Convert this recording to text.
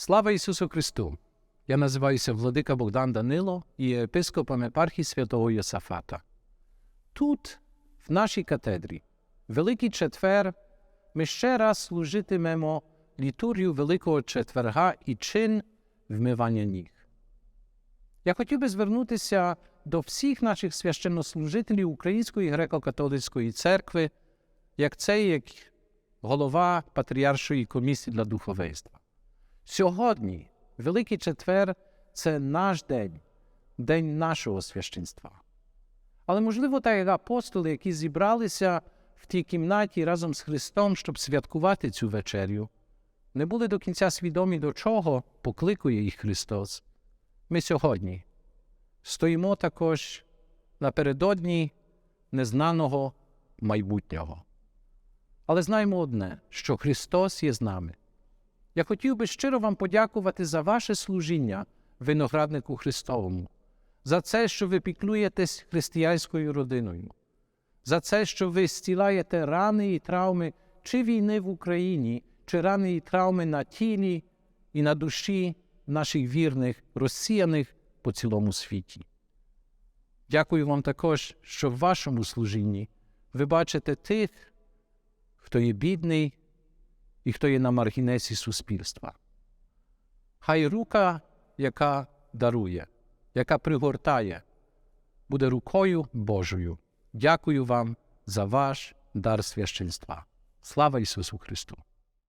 Слава Ісусу Христу! Я називаюся Владика Богдан Данило і є епископом епархії святого Йосафата. Тут, в нашій катедрі, Великий Четвер, ми ще раз служитимемо літургію Великого Четверга і чин вмивання ніг. Я хотів би звернутися до всіх наших священнослужителів Української греко-католицької церкви, як це як голова Патріаршої комісії для духовенства. Сьогодні, Великий Четвер, це наш день, день нашого священства. Але, можливо, так як апостоли, які зібралися в тій кімнаті разом з Христом, щоб святкувати цю вечерю, не були до кінця свідомі, до чого покликує їх Христос. Ми сьогодні стоїмо також напередодні незнаного майбутнього. Але знаємо одне, що Христос є з нами. Я хотів би щиро вам подякувати за ваше служіння винограднику Христовому, за це, що ви піклуєтесь християнською родиною, за це, що ви зцілаєте рани і травми чи війни в Україні, чи рани і травми на тілі і на душі наших вірних, розсіяних по цілому світі. Дякую вам також, що в вашому служінні ви бачите тих, хто є бідний і хто є на маргінесі суспільства. Хай рука, яка дарує, яка пригортає, буде рукою Божою. Дякую вам за ваш дар священства. Слава Ісусу Христу!